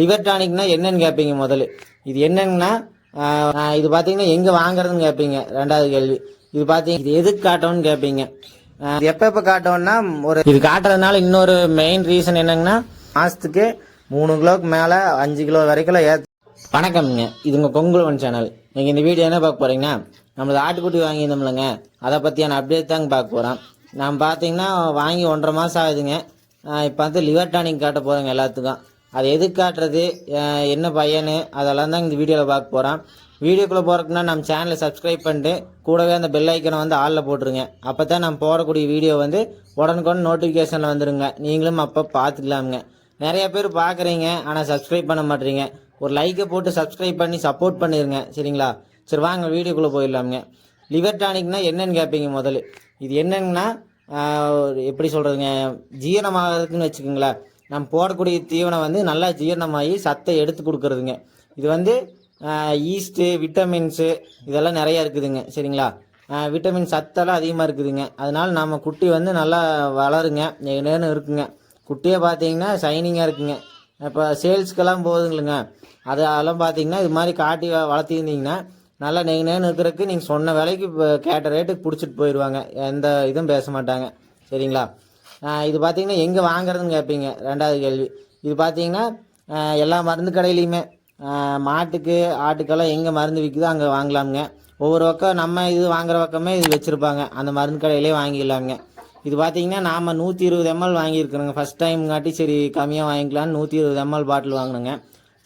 Liver டானிக்னா என்னன்னு கேட்பீங்க முதல்ல இது என்னங்கன்னா இது பார்த்தீங்கன்னா எங்கே வாங்குறதுன்னு கேட்பீங்க ரெண்டாவது கேள்வி. இது பார்த்தீங்க இது எதுக்கு காட்டணும்னு கேட்பீங்க எப்போ எப்போ காட்டணும்னா ஒரு இது காட்டுறதுனால இன்னொரு மெயின் ரீசன் என்னங்கன்னா மாதத்துக்கு மூணு கிலோக்கு மேலே அஞ்சு கிலோ வரைக்கும் ஏ வணக்கம்ங்க. இது உங்கள் கொங்குலவன் சேனல். நீங்கள் இந்த வீடியோ என்ன பார்க்க போகிறீங்கன்னா நம்மளது ஆட்டுக்குட்டி வாங்கியிருந்தோம்லங்க. அதை பற்றியான அப்டேட் தாங்க பார்க்க போகிறோம் நான் பார்த்தீங்கன்னா வாங்கி ஒன்றரை மாதம் ஆகுதுங்க. இப்போ வந்து லிவர் டானிக் காட்ட போகிறேங்க எல்லாத்துக்கும். அது எது காட்டுறது என்ன பையனு அதெல்லாம் தான் இந்த வீடியோவில் பார்க்க போகிறோம் வீடியோக்குள்ளே போகிறதுக்குன்னா நம்ம சேனலை சப்ஸ்கிரைப் பண்ணிட்டு கூடவே அந்த பெல் ஐக்கனை வந்து ஆளில் போட்டுருங்க. அப்போ தான் நம்ம போடக்கூடிய வீடியோ வந்து உடனுக்குடன் நோட்டிஃபிகேஷனில் வந்துடுங்க நீங்களும் அப்போ பார்த்துக்கலாமுங்க. நிறைய பேர் பார்க்குறீங்க ஆனால் சப்ஸ்கிரைப் பண்ண மாட்டீங்க. ஒரு லைக்கை போட்டு சப்ஸ்கிரைப் பண்ணி சப்போர்ட் பண்ணிடுங்க சரிங்களா? சரி வாங்க வீடியோக்குள்ளே போயிடலாமுங்க. லிவர் டானிக்னா என்னன்னு கேட்பீங்க முதல்ல. இது என்னங்கன்னா எப்படி சொல்கிறதுங்க ஜீரணமாகிறதுக்குன்னு வச்சுக்கோங்களேன். நம்ம போடக்கூடிய தீவனம் வந்து நல்லா ஜீரணமாகி சத்தை எடுத்து கொடுக்குறதுங்க. இது வந்து ஈஸ்ட்டு விட்டமின்ஸு இதெல்லாம் நிறையா இருக்குதுங்க. சரிங்களா? விட்டமின் சத்தெல்லாம் அதிகமாக இருக்குதுங்க. அதனால் நம்ம குட்டி வந்து நல்லா வளருங்க. நேர்னு இருக்குங்க. குட்டியை பார்த்தீங்கன்னா ஷைனிங்காக இருக்குங்க. இப்போ சேல்ஸ்க்கெல்லாம் போகுதுங்களுங்க. அது அதெல்லாம் பார்த்தீங்கன்னா இது மாதிரி காட்டி வ- வளர்த்திருந்தீங்கன்னா நல்லா நெய் நேன்னு இருக்கிறதுக்கு நீங்கள் சொன்ன விலைக்கு இப்போ கேட்ட ரேட்டுக்கு பிடிச்சிட்டு போயிடுவாங்க. எந்த இதுவும் பேச மாட்டாங்க. சரிங்களா? இது பார்த்தீங்கன்னா எங்கே வாங்குறதுன்னு கேட்பீங்க ரெண்டாவது கேள்வி. இது பார்த்தீங்கன்னா எல்லா மருந்து கடையிலையுமே மாட்டுக்கு ஆட்டுக்கெல்லாம் எங்கே மருந்து விற்குதோ அங்கே வாங்கலாமுங்க. ஒவ்வொரு பக்கம் நம்ம இது வாங்குற பக்கமே இது வச்சுருப்பாங்க. அந்த மருந்து கடையிலே வாங்கிடலாங்க இது பார்த்தீங்கன்னா நாம் நூற்றி இருபது எம்எல் வாங்கியிருக்கிறோங்க. ஃபஸ்ட் டைம் காட்டி சரி கம்மியாக வாங்கிக்கலான்னு நூற்றி இருபது எம்எல் பாட்டில் வாங்கினோங்க.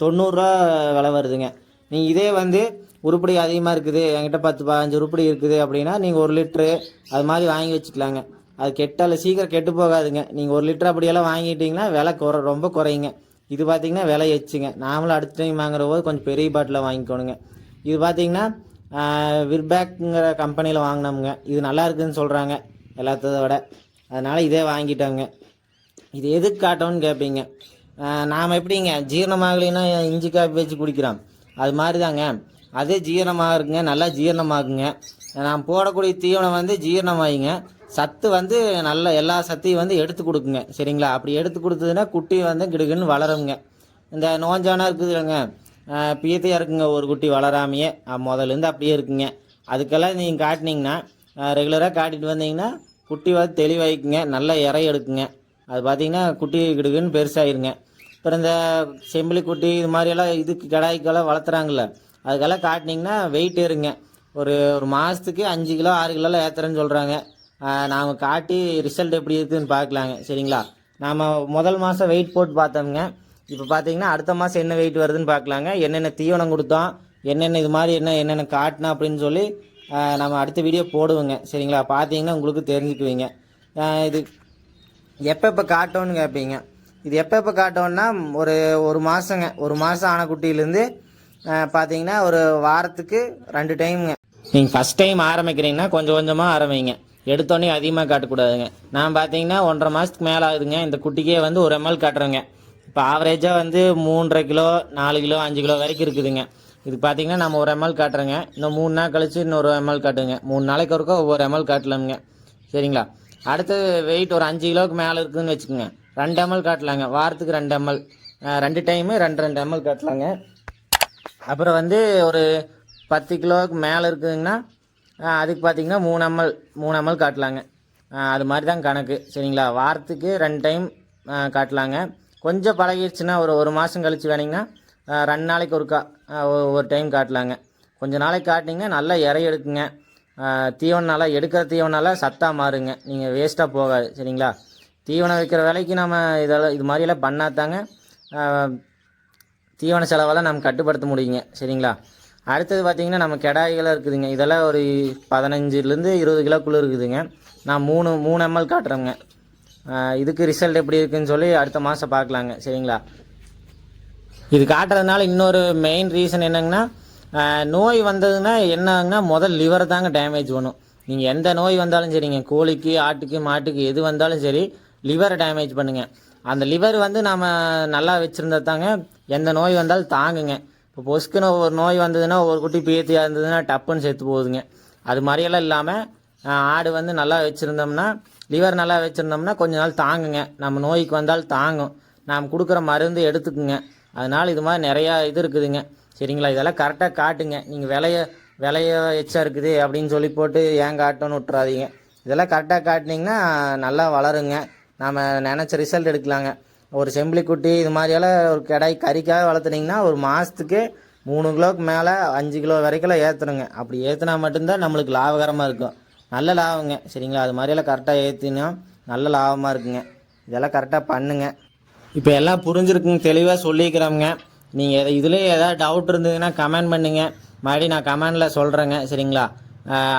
தொண்ணூறுரூவா விலை வருதுங்க. நீங்கள் இதே வந்து உருப்படி அதிகமாக இருக்குது என்கிட்ட பத்து பதினஞ்சு உருப்படி இருக்குது அப்படின்னா நீங்கள் ஒரு லிட்ரு அது மாதிரி வாங்கி வச்சுக்கலாங்க. அது கெட்டால சீக்கிரம் கெட்டு போகாதுங்க. நீங்கள் ஒரு லிட்டர் அப்படியெல்லாம் வாங்கிட்டீங்கன்னா விலை குறை ரொம்ப குறையுங்க. இது பார்த்தீங்கன்னா விலை எச்சுங்க நாமளும் அடுத்த டைம் வாங்குற போது கொஞ்சம் பெரிய பாட்டில் வாங்கிக்கணுங்க. இது பார்த்தீங்கன்னா விர்பேக்குங்கிற கம்பெனியில் வாங்கினோமுங்க. இது நல்லா இருக்குதுன்னு சொல்கிறாங்க எல்லாத்ததை விட. அதனால் இதே வாங்கிட்டோங்க. இது எதுக்கு காட்டணும்னு கேட்பீங்க நாம் எப்படிங்க? ஜீரணமாகலைன்னா இஞ்சி காப்பி வச்சு குடிக்கிறோம். அது மாதிரி தாங்க அதே ஜீரணமாகுங்க நல்லா ஜீரணமாகுங்க. நாம் போடக்கூடிய தீவனம் வந்து ஜீரணமாயிங்க. சத்து வந்து நல்ல எல்லா சத்தையும் வந்து எடுத்து கொடுக்குங்க. சரிங்களா? அப்படி எடுத்து கொடுத்ததுன்னா குட்டி வந்து கிடுகுன்னு வளருங்க இந்த நோஞ்சானா இருக்குதுங்க பீத்தையாக இருக்குங்க ஒரு குட்டி வளராமையே. அஹ் முதல்லேருந்து அப்படியே இருக்குங்க. அதுக்கெல்லாம் நீங்கள் காட்டினீங்கன்னா ரெகுலராக காட்டிட்டு வந்தீங்கன்னா குட்டி வந்து தெளிவாயிக்குங்க. நல்ல இறை எடுக்குங்க. அது பார்த்தீங்கன்னா குட்டி கிடுகுன்னு பெருசாயிருங்க. அப்புறம் இந்த செம்பிலி குட்டி இது மாதிரியெல்லாம் இதுக்கு கடாய்க்கெல்லாம் வளர்த்துறாங்கல்ல அதுக்கெல்லாம் காட்டினீங்கன்னா வெயிட் ஏறுங்க. ஒரு ஒரு மாதத்துக்கு அஞ்சு கிலோ ஆறு கிலோலாம் ஏற்றுறேன்னு சொல்கிறாங்க நாம் காட்டி ரிசல்ட் எப்படி இருக்குதுன்னு பார்க்கலாங்க. சரிங்களா? நாம் முதல் மாதம் வெயிட் போட்டு பார்த்தோம்ங்க. இப்போ பார்த்தீங்கன்னா அடுத்த மாதம் என்ன வெயிட் வருதுன்னு பார்க்கலாங்க. என்னென்ன தீவனம் கொடுத்தோம் என்னென்ன இது மாதிரி என்ன என்னென்ன காட்டினா அப்படின்னு சொல்லி நம்ம அடுத்த வீடியோ போடுவோங்க. சரிங்களா? பார்த்தீங்கன்னா உங்களுக்கு தெரிஞ்சுக்குவீங்க. இது எப்போ எப்போ காட்டோன்னு கேட்பீங்க இது எப்போ எப்போ காட்டோன்னா ஒரு ஒரு மாதங்க ஒரு மாதம் ஆன குட்டியிலேருந்து பார்த்தீங்கன்னா ஒரு வாரத்துக்கு ரெண்டு டைமுங்க நீங்கள் ஃபஸ்ட் டைம் ஆரம்பிக்கிறீங்கன்னா கொஞ்சம் கொஞ்சமாக ஆரம்பிங்க. எடுத்தோடனே அதிகமாக காட்டக்கூடாதுங்க. நான் பார்த்தீங்கன்னா ஒன்றரை மாதத்துக்கு மேலே ஆகுதுங்க. இந்த குட்டிக்கே வந்து ஒரு எம்எல் காட்டுறேங்க. இப்போ ஆவரேஜாக வந்து மூன்றரை கிலோ நாலு கிலோ அஞ்சு கிலோ வரைக்கும் இருக்குதுங்க. இது பார்த்தீங்கன்னா நம்ம ஒரு எம்எல் காட்டுறேங்க. இன்னும் மூணு நாள் கழிச்சு இன்னொரு எம்எல் காட்டுங்க. மூணு நாளைக்கு ஒருக்கா ஒவ்வொரு எம்எல் காட்டலாமுங்க. சரிங்களா? அடுத்து வெயிட் ஒரு அஞ்சு கிலோவுக்கு மேலே இருக்குதுன்னு வச்சுக்கோங்க. ரெண்டு எம்எல் காட்டலாங்க. வாரத்துக்கு ரெண்டு எம்எல் ரெண்டு டைமு ரெண்டு ரெண்டு எம்எல் காட்டலாங்க. அப்புறம் வந்து ஒரு பத்து கிலோவுக்கு மேலே இருக்குதுங்கன்னா அதுக்கு பார்த்தீங்கன்னா மூணு அம்மல் மூணு அம்மல் காட்டலாங்க. அது மாதிரி தான் கணக்கு சரிங்களா? வாரத்துக்கு ரெண்டு டைம் காட்டலாங்க. கொஞ்சம் பழகிடுச்சுன்னா ஒரு ஒரு மாதம் கழித்து வேணிங்கன்னா ரெண்டு நாளைக்கு ஒருக்கா ஒ- ஒரு டைம் காட்டலாங்க. கொஞ்ச நாளைக்கு காட்டினீங்கன்னா நல்லா இறை எடுக்குங்க. ஆஹ் தீவனம் நல்லா எடுக்கிற தீவனால சத்தாக மாறுங்க. நீங்கள் வேஸ்ட்டாக போகாது சரிங்களா? தீவனம் வைக்கிற வேலைக்கு நம்ம இதெல்லாம் இது மாதிரியெல்லாம் பண்ணாதாங்க தீவன செலவெல்லாம் நம்ம கட்டுப்படுத்த முடியுங்க சரிங்களா? அடுத்தது பார்த்தீங்கன்னா நம்ம கெடாய்களாக இருக்குதுங்க. இதெல்லாம் ஒரு பதினஞ்சுலேருந்து இருபது கிலோக்குள்ளே இருக்குதுங்க. நான் மூணு மூணு எம்எல் காட்டுறேங்க. இதுக்கு ரிசல்ட் எப்படி இருக்குன்னு சொல்லி அடுத்த மாதம் பார்க்கலாங்க சரிங்களா? இது காட்டுறதுனால இன்னொரு மெயின் ரீசன் என்னங்கன்னா நோய் வந்ததுன்னா என்னங்கன்னா முதல் லிவர் தாங்க டேமேஜ் பண்ணும். நீங்கள் எந்த நோய் வந்தாலும் சரிங்க. கோழிக்கு ஆட்டுக்கு மாட்டுக்கு எது வந்தாலும் சரி லிவரை டேமேஜ் பண்ணுங்க. அந்த லிவர் வந்து நம்ம நல்லா வச்சுருந்தா தாங்க. எந்த நோய் வந்தாலும் தாங்குங்க. இப்போ பொசுக்குன்னு ஒரு நோய் வந்ததுன்னா ஒரு குட்டி பீத்தியாக இருந்ததுன்னா டப்புன்னு செத்து போகுதுங்க. அது மாதிரியெல்லாம் இல்லாமல் ஆடு வந்து நல்லா வச்சுருந்தோம்னா லிவர் நல்லா வச்சுருந்தோம்னா கொஞ்ச நாள் தாங்குங்க. நம்ம நோய்க்கு வந்தால் தாங்கும். நாம் கொடுக்குற மருந்து எடுத்துக்குங்க. அதனால் இது மாதிரி நிறையா இது இருக்குதுங்க. சரிங்களா? இதெல்லாம் கரெக்டாக காட்டுங்க. நீங்கள் விலைய விலைய எச்சா இருக்குது அப்படின்னு சொல்லி போட்டு ஏன் காட்டணும்னு விட்றாதீங்க இதெல்லாம் கரெக்டாக காட்டினீங்கன்னா நல்லா வளருங்க. நாம் நினச்ச ரிசல்ட் எடுக்கலாங்க. ஒரு செம்பிளிக்குட்டி இது மாதிரியெல்லாம் ஒரு கிடாய் கறிக்காக வளர்த்துனீங்கன்னா ஒரு மாதத்துக்கு மூணு கிலோவுக்கு மேலே அஞ்சு கிலோ வரைக்கும் ஏற்றணுங்க அப்படி ஏற்றினா மட்டும்தான் நம்மளுக்கு லாபகரமாக இருக்கும். நல்ல லாபங்க. சரிங்களா? அது மாதிரியெல்லாம் கரெக்டாக ஏற்றினா நல்ல லாபமாக இருக்குங்க. இதெல்லாம் கரெக்டாக பண்ணுங்க. இப்போ எல்லாம் புரிஞ்சிருக்குங்க தெளிவாக சொல்லிக்கிறோங்க நீங்கள் இதுலேயே ஏதாவது டவுட் இருந்ததுன்னா கமெண்ட் பண்ணுங்கள் மறுபடியும் நான் கமெண்டில் சொல்கிறேங்க சரிங்களா?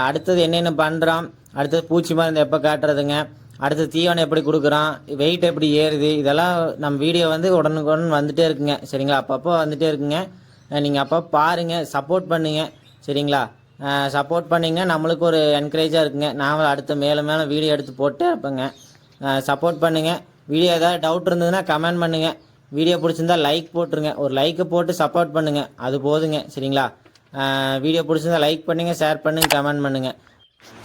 அடுத்தது என்னென்ன பண்ணுறோம் அடுத்தது பூச்சி மருந்து எப்போ காட்டுறதுங்க? அடுத்து தீவனம் எப்படி கொடுக்குறான் வெயிட் எப்படி ஏறுது இதெல்லாம் நம்ம வீடியோ வந்து உடனுக்குடன் வந்துகிட்டே இருக்குங்க. சரிங்களா? அப்பப்போ வந்துகிட்டே இருக்குங்க. நீங்கள் அப்போ பாருங்கள் சப்போர்ட் பண்ணுங்கள் சரிங்களா? சப்போர்ட் பண்ணிங்கன்னா நம்மளுக்கு ஒரு என்கரேஜாக இருக்குங்க. நாங்களும் அடுத்த மேலே மேலே வீடியோ எடுத்து போட்டே இருப்பேங்க. சப்போர்ட் பண்ணுங்கள் வீடியோ ஏதாவது டவுட் இருந்ததுன்னா கமெண்ட் பண்ணுங்கள் வீடியோ பிடிச்சிருந்தா லைக் போட்டுருங்க. ஒரு லைக்கை போட்டு சப்போர்ட் பண்ணுங்கள் அது போதுங்க. சரிங்களா? வீடியோ பிடிச்சிருந்தா லைக் பண்ணுங்கள் ஷேர் பண்ணுங்கள் கமெண்ட் பண்ணுங்கள்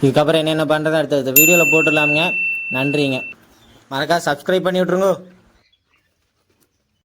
இதுக்கப்புறம் என்னென்ன பண்ணுறது அடுத்தது வீடியோவில் போட்டுடலாமுங்க. நன்றிங்க. மறக்காம சப்ஸ்கிரைப் பண்ணி விட்ருங்கோ